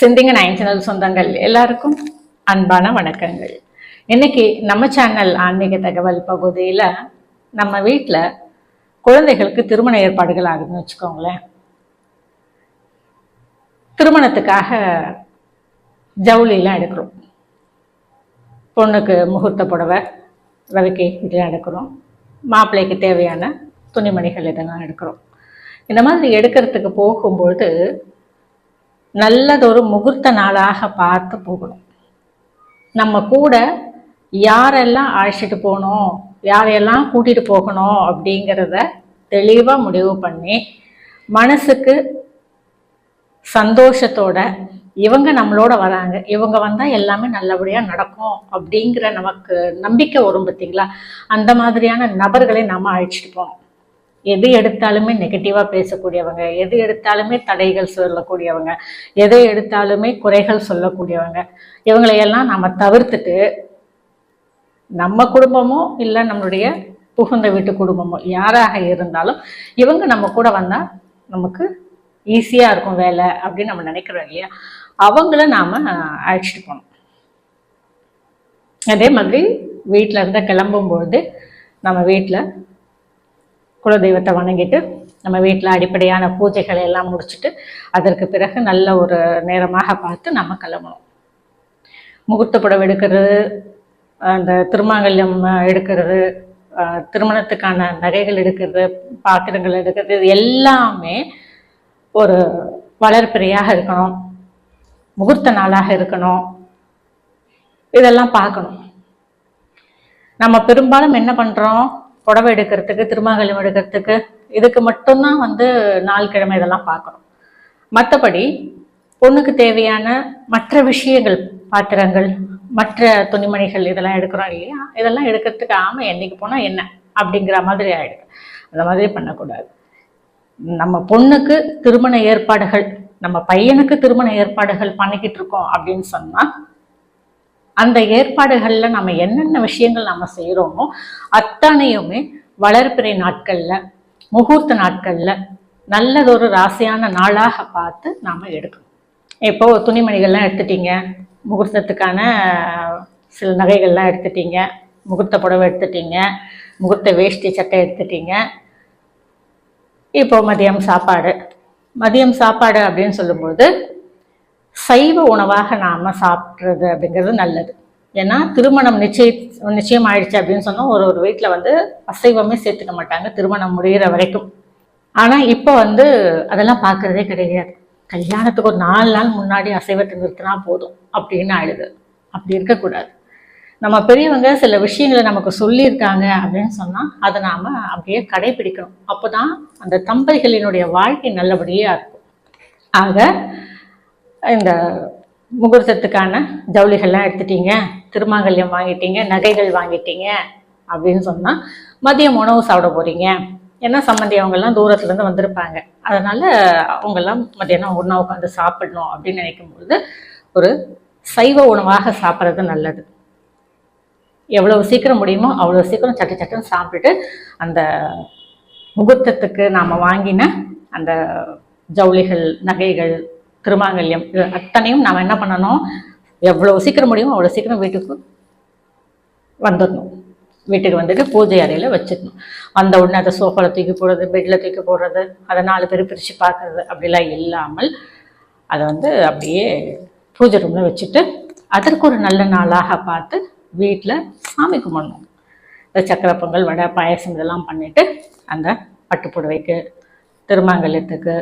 சிந்திங்க nine channel சொந்தங்கள் எல்லாருக்கும் அன்பான வணக்கங்கள். இன்னைக்கு நம்ம சேனல் ஆன்மீக தகவல் பகுதியில் நம்ம வீட்டில் குழந்தைகளுக்கு திருமண ஏற்பாடுகள் ஆகுதுன்னு வச்சுக்கோங்களேன். திருமணத்துக்காக ஜவுளிலாம் எடுக்கிறோம். பொண்ணுக்கு முகூர்த்த புடவை ரவிக்கை இதெல்லாம் எடுக்கிறோம். மாப்பிள்ளைக்கு தேவையான துணிமணிகள் இதெல்லாம் எடுக்கிறோம். இந்த மாதிரி எடுக்கிறதுக்கு போகும்பொழுது நல்லதொரு முகூர்த்த நாளாக பார்த்து போகணும். நம்ம கூட யாரெல்லாம் அழைச்சிட்டு போகணும் யாரையெல்லாம் கூட்டிகிட்டு போகணும் அப்படிங்கிறத தெளிவாக முடிவு பண்ணி மனசுக்கு சந்தோஷத்தோட இவங்க நம்மளோட வராங்க இவங்க வந்தால் எல்லாமே நல்லபடியாக நடக்கும் அப்படிங்கிற நமக்கு நம்பிக்கை வரும் பார்த்தீங்களா அந்த மாதிரியான நபர்களை நம்ம அழைச்சிட்டு போகணும். எது எடுத்தாலுமே நெகட்டிவாக பேசக்கூடியவங்க எது எடுத்தாலுமே தடைகள் சொல்லக்கூடியவங்க எதை எடுத்தாலுமே குறைகள் சொல்லக்கூடியவங்க இவங்களையெல்லாம் நம்ம தவிர்த்துட்டு நம்ம குடும்பமோ இல்லை நம்மளுடைய புகுந்த வீட்டு குடும்பமோ யாராக இருந்தாலும் இவங்க நம்ம கூட வந்தால் நமக்கு ஈஸியாக இருக்கும் வேலை அப்படின்னு நம்ம நினைக்கிறோம் இல்லையா? அவங்கள நாம் அழைச்சிட்டு போகணும். அதே மாதிரி வீட்டில் இருந்து கிளம்பும்பொழுது நம்ம வீட்டில் குலதெய்வத்தை வணங்கிட்டு நம்ம வீட்டில் அடிப்படையான பூஜைகளை எல்லாம் முடிச்சுட்டு அதற்கு பிறகு நல்ல ஒரு நேரமாக பார்த்து நம்ம கிளம்பணும் முகூர்த்த புடவை எடுக்கிறது அந்த திருமாங்கல்யம் எடுக்கிறது திருமணத்துக்கான நகைகள் எடுக்கிறது பாத்திரங்கள் எடுக்கிறது இது எல்லாமே ஒரு வளர்ப்பிறையாக இருக்கணும். முகூர்த்த நாளாக இருக்கணும். இதெல்லாம் பார்க்கணும். நம்ம பெரும்பாலும் என்ன பண்ணுறோம் புடவை எடுக்கிறதுக்கு திருமாகலம் எடுக்கிறதுக்கு இதுக்கு மட்டும்தான் வந்து நாள் கிழமை இதெல்லாம் பார்க்கணும் மற்றபடி பொண்ணுக்கு தேவையான மற்ற விஷயங்கள் பாத்திரங்கள் மற்ற துணிமணிகள் இதெல்லாம் எடுக்கிறோம் இல்லையா? இதெல்லாம் எடுக்கிறதுக்கு ஆமாம் என்னைக்கு போனால் என்ன அப்படிங்கிற மாதிரி ஆயிடுது. அந்த மாதிரி பண்ணக்கூடாது. நம்ம பொண்ணுக்கு திருமண ஏற்பாடுகள் நம்ம பையனுக்கு திருமண ஏற்பாடுகள் பண்ணிக்கிட்டு இருக்கோம் அப்படின்னு சொன்னா அந்த ஏற்பாடுகளில் நம்ம என்னென்ன விஷயங்கள் நம்ம செய்கிறோமோ அத்தனையுமே வளர்பிறை நாட்களில் முகூர்த்த நாட்களில் நல்லதொரு ராசியான நாளாக பார்த்து நாம் எடுக்கணும். இப்போ துணிமணிகள்லாம் எடுத்துட்டீங்க முகூர்த்தத்துக்கான சில நகைகள்லாம் எடுத்துட்டீங்க முகூர்த்த புடவை எடுத்துட்டீங்க முகூர்த்த வேஷ்டி சட்டை எடுத்துட்டீங்க. இப்போ மதியம் சாப்பாடு. மதியம் சாப்பாடு அப்படின்னு சொல்லும்போது சைவ உணவாக நாம சாப்பிட்றது அப்படிங்கிறது நல்லது. ஏன்னா திருமணம் நிச்சய நிச்சயம் ஆயிடுச்சு அப்படின்னு சொன்னால் ஒரு ஒரு வீட்டில் வந்து அசைவமே சேர்த்துக்க மாட்டாங்க திருமணம் முடிகிற வரைக்கும். ஆனால் இப்போ வந்து அதெல்லாம் பார்க்கறதே கிடையாது. கல்யாணத்துக்கு ஒரு நாலு நாள் முன்னாடி அசைவத்தை நிறுத்தினா போதும் அப்படின்னு ஆயிடுது. அப்படி இருக்கக்கூடாது. நம்ம பெரியவங்க சில விஷயங்களை நமக்கு சொல்லியிருக்காங்க அப்படின்னு சொன்னால் அதை நாம் அப்படியே கடைபிடிக்கணும். அப்போ தான் அந்த தம்பதிகளினுடைய வாழ்க்கை நல்லபடியாக இருக்கும். ஆக இந்த முகூர்த்தத்துக்கான ஜவுளிகள்லாம் எடுத்துட்டீங்க திருமாங்கல்யம் வாங்கிட்டீங்க நகைகள் வாங்கிட்டீங்க அப்படின்னு சொன்னால் மதியம் உணவு சாப்பிட போகிறீங்க ஏன்னா சம்மந்தி அவங்கெல்லாம் தூரத்துலேருந்து வந்திருப்பாங்க. அதனால் அவங்கெல்லாம் மதியானம் ஒன்றா உட்காந்து சாப்பிடணும் அப்படின்னு நினைக்கும்போது ஒரு சைவ உணவாக சாப்பிட்றது நல்லது. எவ்வளோ சீக்கிரம் முடியுமோ அவ்வளோ சீக்கிரம் சட்டு சட்டுன்னு சாப்பிட்டுட்டு அந்த முகூர்த்தத்துக்கு நாம் வாங்கின அந்த ஜவுளிகள் நகைகள் திருமாங்கல்யம் இது அத்தனையும் நாம் என்ன பண்ணணும்? எவ்வளோ சீக்கிரம் முடியுமோ அவ்வளோ சீக்கிரம் வீட்டுக்கு வந்துடணும். வீட்டுக்கு வந்துட்டு பூஜை அறையில் வச்சிடணும். வந்த உடனே அதை சோஃபாவில் தூக்கி போடுறது பெட்டில் தூக்கி போடுறது அதை நாலு பேர் பிரித்து பார்க்கறது அப்படிலாம் இல்லாமல் அதை வந்து அப்படியே பூஜை ரூமில் வச்சுட்டு அதற்கு ஒரு நல்ல நாளாக பார்த்து வீட்டில் சாமி கும்பிடணும். இந்த சக்கரை பொங்கல் வடை பாயசம் இதெல்லாம் பண்ணிவிட்டு அந்த பட்டுப்புடவைக்கு திருமாங்கல்யத்துக்கு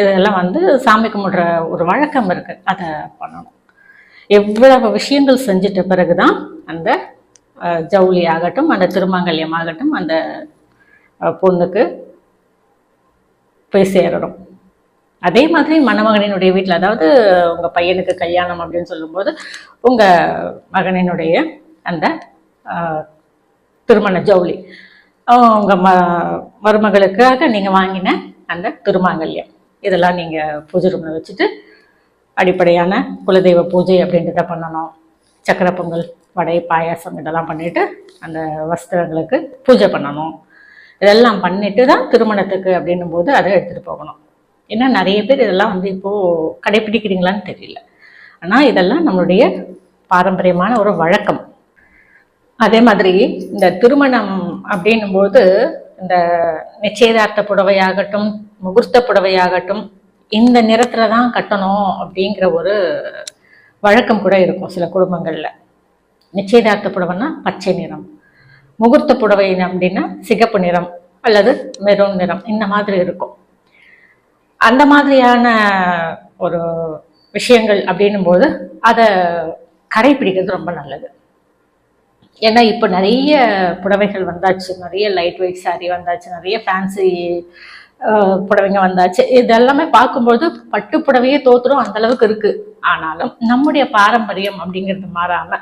இதெல்லாம் வந்து சாமி கும்பிடுற ஒரு வழக்கம் இருக்குது அதை பண்ணணும். எவ்வளவு விஷயங்கள் செஞ்சிட்ட பிறகு தான் அந்த ஜவுளி ஆகட்டும் அந்த திருமாங்கல்யம் ஆகட்டும் அந்த பொண்ணுக்கு போய் சேரணும். அதே மாதிரி மணமகனினுடைய வீட்டில் அதாவது உங்கள் பையனுக்கு கல்யாணம் அப்படின்னு சொல்லும்போது உங்கள் மகனினுடைய அந்த திருமண ஜவுளி உங்கள் ம மருமகளுக்காக நீங்கள் வாங்கின அந்த திருமாங்கல்யம். இதெல்லாம் நீங்கள் பூஜை ரூமில் வச்சுட்டு அடிப்படையான குலதெய்வ பூஜை அப்படின்றத பண்ணணும். சக்கரை பொங்கல் வடை பாயாசம் இதெல்லாம் பண்ணிவிட்டு அந்த வஸ்திரங்களுக்கு பூஜை பண்ணணும். இதெல்லாம் பண்ணிட்டு தான் திருமணத்துக்கு அப்படின்னும் போது அதை எடுத்துகிட்டு போகணும். ஏன்னா நிறைய பேர் இதெல்லாம் வந்து இப்போது கடைப்பிடிக்கிறீங்களான்னு தெரியல. ஆனால் இதெல்லாம் நம்மளுடைய பாரம்பரியமான ஒரு வழக்கம். அதே மாதிரி இந்த திருமணம் அப்படின்னும் போது இந்த நிச்சயதார்த்த புடவையாகட்டும் முகூர்த்த புடவையாகட்டும் இந்த நிறத்துல தான் கட்டணும் அப்படிங்கிற ஒரு வழக்கம் கூட இருக்கும் சில குடும்பங்கள்ல. நிச்சயதார்த்த புடவைன்னா பச்சை நிறம். முகூர்த்த புடவை அப்படின்னா சிகப்பு நிறம் அல்லது மெரூன் நிறம் இந்த மாதிரி இருக்கும். அந்த மாதிரியான ஒரு விஷயங்கள் அப்படின்னும் போது அதை கடைபிடிக்கிறது ரொம்ப நல்லது. ஏன்னா இப்போ நிறைய புடவைகள் வந்தாச்சு நிறைய லைட் வெயிட் சாரி வந்தாச்சு நிறைய ஃபேன்சி புடவைங்க வந்தாச்சு. இதெல்லாமே பார்க்கும்போது பட்டு புடவையே தோத்துரும் அந்த அளவுக்கு இருக்கு. ஆனாலும் நம்முடைய பாரம்பரியம் அப்படிங்கிறது மாறாம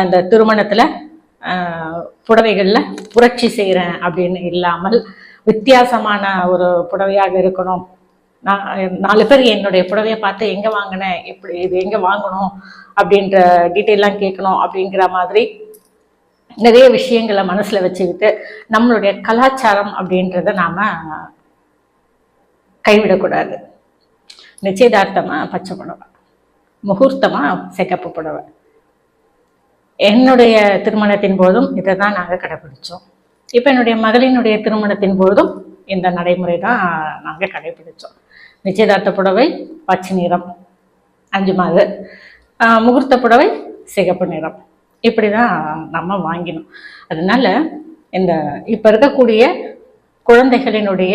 அந்த திருமணத்துல புடவைகளில் புரட்சி செய்கிறேன் அப்படின்னு இல்லாமல் வித்தியாசமான ஒரு புடவையாக இருக்கணும். நான் நாலு பேர் என்னுடைய புடவையை பார்த்து எங்கே வாங்கினேன் எப்படி இது எங்கே வாங்கணும் அப்படின்ற டீட்டெயிலாம் கேட்கணும் அப்படிங்கிற மாதிரி நிறைய விஷயங்களை மனசில் வச்சுக்கிட்டு நம்மளுடைய கலாச்சாரம் அப்படின்றத நாம் கைவிடக்கூடாது. நிச்சயதார்த்தமாக பச்சை புடவை. முகூர்த்தமாக சிகப்பு புடவை. என்னுடைய திருமணத்தின் போதும் இதை தான் நாங்கள் கடைபிடிச்சோம். இப்போ என்னுடைய மகளினுடைய திருமணத்தின் போதும் இந்த நடைமுறை தான் நாங்கள் கடைபிடிச்சோம். நிச்சயதார்த்த புடவை பச்சை நிறம் அஞ்சு மாது. முகூர்த்த புடவை சிகப்பு நிறம். இப்படி தான் நம்ம வாங்கினோம். அதனால இந்த இப்போ இருக்கக்கூடிய குழந்தைகளினுடைய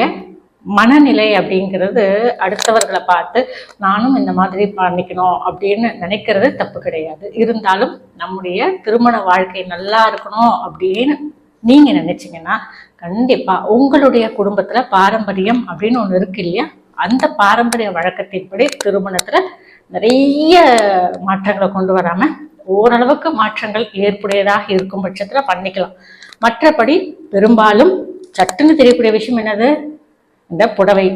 மனநிலை அப்படிங்கிறது அடுத்தவர்களை பார்த்து நானும் இந்த மாதிரி பண்ணிக்கணும் அப்படின்னு நினைக்கிறது தப்பு கிடையாது. இருந்தாலும் நம்முடைய திருமண வாழ்க்கை நல்லா இருக்கணும் அப்படின்னு நீங்கள் நினச்சிங்கன்னா கண்டிப்பாக உங்களுடைய குடும்பத்தில் பாரம்பரியம் அப்படின்னு ஒன்று இருக்கு இல்லையா? அந்த பாரம்பரிய வழக்கத்தின்படி திருமணத்தில் நிறைய மாற்றங்களை கொண்டு வராமல் ஓரளவுக்கு மாற்றங்கள் ஏற்புடையதாக இருக்கும் பட்சத்தில் பண்ணிக்கலாம். மற்றபடி பெரும்பாலும் சட்டுன்னு தெரியக்கூடிய விஷயம் என்னது? இந்த புடவை.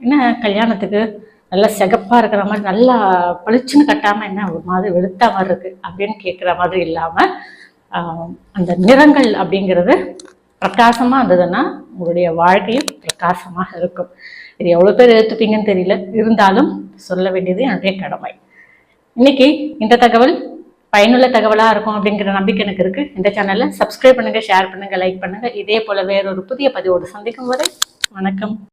என்ன கல்யாணத்துக்கு நல்லா சிகப்பா இருக்கிற மாதிரி நல்லா பளிச்சுன்னு கட்டாமல் என்ன ஒரு மாதிரி வெளுத்த மாதிரி இருக்குது அப்படின்னு கேட்குற மாதிரி இல்லாமல் அந்த நிறங்கள் அப்படிங்கிறது பிரகாசமாக இருந்ததுன்னா உங்களுடைய வாழ்க்கையும் பிரகாசமாக இருக்கும். இது எவ்வளோ பேர் எடுத்துப்பீங்கன்னு தெரியல. இருந்தாலும் சொல்ல வேண்டியது என்னுடைய கடமை. இன்னைக்கு இந்த தகவல் பயனுள்ள தகவலாக இருக்கும் அப்படிங்கிற நம்பிக்கை எனக்கு இருக்குது இந்த சேனலை சப்ஸ்கிரைப் பண்ணுங்கள் ஷேர் பண்ணுங்கள் லைக் பண்ணுங்கள் இதே போல் வேறொரு புதிய பதிவோடு சந்திக்கும் வரை வணக்கம்.